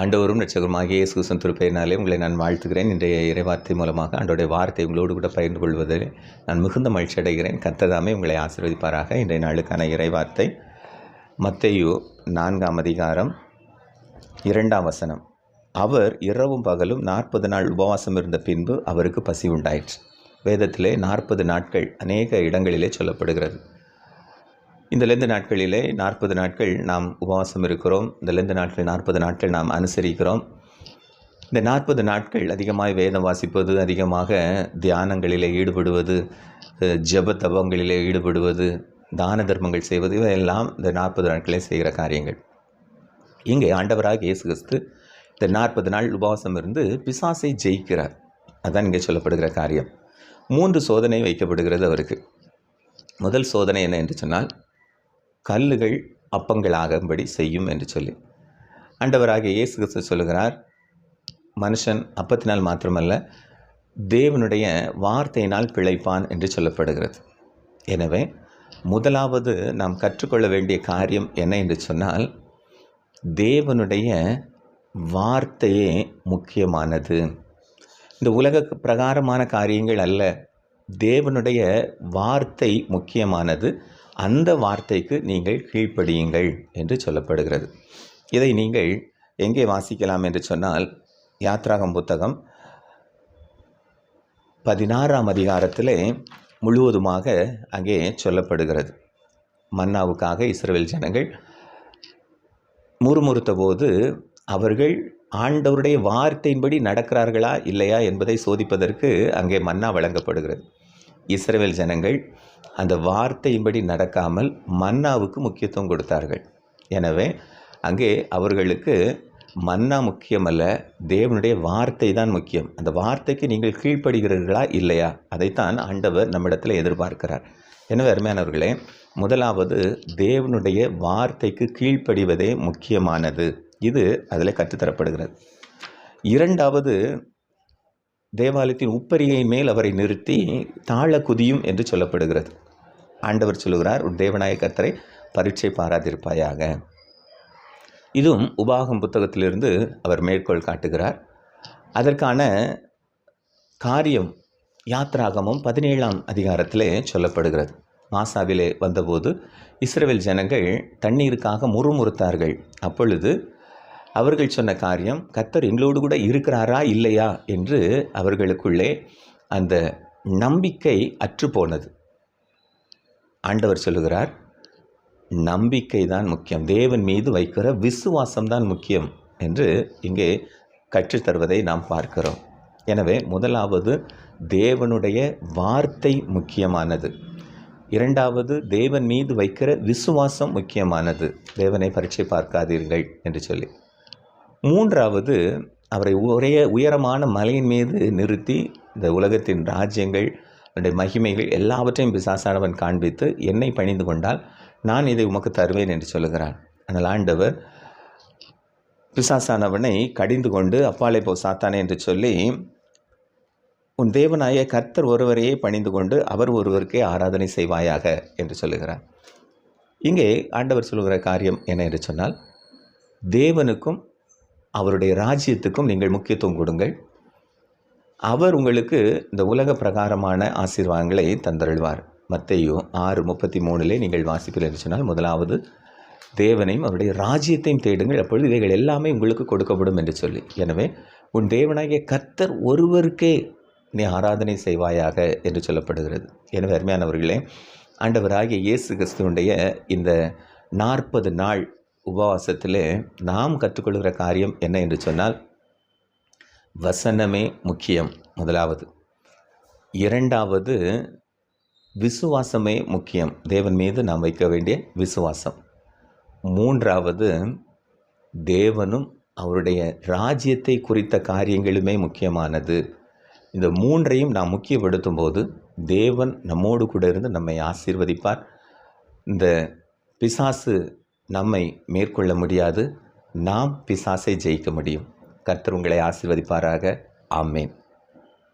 ஆண்டவரும் ரட்சகருமாகிய இயேசு கிறிஸ்துவின் திருப்பெயரினாலே உங்களை நான் வாழ்த்துகிறேன். இன்றைய இறைவார்த்தை மூலமாக ஆண்டோடைய வார்த்தை உங்களோடு கூட பகிர்ந்து கொள்வதில் நான் மிகுந்த மகிழ்ச்சி அடைகிறேன். கத்ததாமே உங்களை ஆசீர்வதிப்பாராக. இன்றைய நாளுக்கான இறைவார்த்தை மத்தேயு நான்காம் அதிகாரம் இரண்டாம் வசனம். அவர் இரவும் பகலும் நாற்பது நாள் உபவாசம் இருந்த பின்பு அவருக்கு பசி உண்டாயிற்று. வேதத்திலே நாற்பது நாட்கள் அநேக இடங்களிலே சொல்லப்படுகிறது. இந்த லெந்து நாட்களிலே நாற்பது நாட்கள் நாம் உபவாசம் இருக்கிறோம். இந்த லெந்து நாட்கள் நாற்பது நாட்கள் நாம் அனுசரிக்கிறோம். இந்த நாற்பது நாட்கள் அதிகமாக வேதம் வாசிப்பது அதிகமாக தியானங்களிலே ஈடுபடுவது ஜப ஜெப தபங்களிலே ஈடுபடுவது தான தர்மங்கள் செய்வது இவையெல்லாம் இந்த நாற்பது நாட்களே செய்கிற காரியங்கள். இங்கே ஆண்டவராக இயேசு கிறிஸ்து இந்த நாற்பது நாள் உபவாசம் இருந்து பிசாசை ஜெயிக்கிறார். அதான் இங்கே சொல்லப்படுகிற காரியம். மூன்று சோதனை வைக்கப்படுகிறது அவருக்கு. முதல் சோதனை என்ன என்று சொன்னால் கல்லுகள் அப்பங்களாகும்படி செய்யும் என்று சொல்லி. ஆண்டவராகிய இயேசு கிறிஸ்து சொல்லுகிறார் மனுஷன் அப்பத்தினால் மாத்திரமல்ல தேவனுடைய வார்த்தையினால் பிழைப்பான் என்று சொல்லப்படுகிறது. எனவே முதலாவது நாம் கற்றுக்கொள்ள வேண்டிய காரியம் என்ன என்று சொன்னால் தேவனுடைய வார்த்தையே முக்கியமானது. இந்த உலக பிரகாரமான காரியங்கள் அல்ல தேவனுடைய வார்த்தை முக்கியமானது. அந்த வார்த்தைக்கு நீங்கள் கீழ்ப்படியுங்கள் என்று சொல்லப்படுகிறது. இதை நீங்கள் எங்கே வாசிக்கலாம் என்று சொன்னால் யாத்ராகம் புத்தகம் பதினாறாம் அதிகாரத்திலே முழுவதுமாக அங்கே சொல்லப்படுகிறது. மன்னாவுக்காக இஸ்ரேல் ஜனங்கள் முறுமுறுத்த போது அவர்கள் ஆண்டவருடைய வார்த்தையின்படி நடக்கிறார்களா இல்லையா என்பதை சோதிப்பதற்கு அங்கே மன்னா வழங்கப்படுகிறது. இஸ்ரேல் ஜனங்கள் அந்த வார்த்தையின்படி நடக்காமல் மன்னாவுக்கு முக்கியத்துவம் கொடுத்தார்கள். எனவே அங்கே அவர்களுக்கு மன்னா முக்கியமல்ல தேவனுடைய வார்த்தை தான் முக்கியம். அந்த வார்த்தைக்கு நீங்கள் கீழ்ப்படுகிறீர்களா இல்லையா? அதைத்தான் ஆண்டவர் நம்மிடத்தில் எதிர்பார்க்கிறார். எனவே அருமையானவர்களே முதலாவது தேவனுடைய வார்த்தைக்கு கீழ்ப்படிவதே முக்கியமானது. இது அதில் கற்றுத்தரப்படுகிறது. இரண்டாவது தேவாலயத்தின் உப்பரியை மேல் அவரை நிறுத்தி தாழ குதியும் என்று சொல்லப்படுகிறது. ஆண்டவர் சொல்லுகிறார் ஒரு தேவநாய கர்த்தரை பரீட்சை பாராதிருப்பாயாக. இதுவும் உபாகம் புத்தகத்திலிருந்து அவர் மேற்கோள் காட்டுகிறார். அதற்கான காரியம் யாத்ராகமும் பதினேழாம் அதிகாரத்திலே சொல்லப்படுகிறது. மாசாவிலே வந்தபோது இஸ்ரேல் ஜனங்கள் தண்ணீருக்காக முறுமுறுத்தார்கள். அப்பொழுது அவர்கள் சொன்ன காரியம் கத்தர் எங்களோடு கூட இருக்கிறாரா இல்லையா? என்று அவர்களுக்குள்ளே அந்த நம்பிக்கை அற்றுப்போனது ஆண்டவர் சொல்லுகிறார் நம்பிக்கை தான் முக்கியம். தேவன் மீது வைக்கிற விசுவாசம் தான் முக்கியம் என்று இங்கே கற்றுத்தருவதை நாம் பார்க்கிறோம். எனவே முதலாவது தேவனுடைய வார்த்தை முக்கியமானது. இரண்டாவது தேவன் மீது வைக்கிற விசுவாசம் முக்கியமானது. தேவனை பரீட்சை பார்க்காதீர்கள் என்று சொல்லி. மூன்றாவது அவரை ஒரே உயரமான மலையின் மீது நிறுத்தி இந்த உலகத்தின் ராஜ்யங்கள் அதனுடைய மகிமைகள் எல்லாவற்றையும் பிசாசானவன் காண்பித்து என்னை பணிந்து கொண்டால் நான் இதை உமக்கு தருவேன் என்று சொல்லுகிறான். ஆனால் ஆண்டவர் பிசாசானவனை கடிந்து கொண்டு அப்பாலே போ சாத்தானே என்று சொல்லி உன் தேவனாய கர்த்தர் ஒருவரையே பணிந்து கொண்டு அவர் ஒருவருக்கே ஆராதனை செய்வாயாக என்று சொல்லுகிறார். இங்கே ஆண்டவர் சொல்லுகிற காரியம் என்ன என்று சொன்னால் தேவனுக்கும் அவருடைய ராஜ்யத்துக்கும் நீங்கள் முக்கியத்துவம் கொடுங்கள். அவர் உங்களுக்கு இந்த உலக பிரகாரமான ஆசீர்வாதங்களை தந்தருள்வார். மத்தையோ ஆறு முப்பத்தி மூணிலே நீங்கள் வாசிப்பில் சொன்னால் முதலாவது தேவனையும் அவருடைய ராஜ்யத்தையும் தேடுங்கள். அப்பொழுது இவைகள் எல்லாமே உங்களுக்கு கொடுக்கப்படும் என்று சொல்லி. எனவே உன் தேவனாகிய கர்த்தர் ஒருவருக்கே நீ ஆராதனை செய்வாயாக என்று சொல்லப்படுகிறது. எனவே அருமையானவர்களே ஆண்டவராகிய இயேசு கிறிஸ்துவனுடைய இந்த நாற்பது நாள் உபவாசத்திலே நாம் கற்றுக்கொள்கிற காரியம் என்ன என்று சொன்னால் வசனமே முக்கியம். முதலாவது. இரண்டாவது விசுவாசமே முக்கியம். தேவன் மீது நாம் வைக்க வேண்டிய விசுவாசம். மூன்றாவது தேவனும் அவருடைய ராஜ்யத்தை குறித்த காரியங்களுமே முக்கியமானது. இந்த மூன்றையும் நாம் முக்கியப்படுத்தும் போது தேவன் நம்மோடு கூட இருந்து நம்மை ஆசீர்வதிப்பார். இந்த பிசாசு நம்மை மேற்கொள்ள முடியாது. நாம் பிசாசை ஜெயிக்க முடியும். கர்த்தர் உங்களை ஆசீர்வதிப்பாராக. ஆமேன்.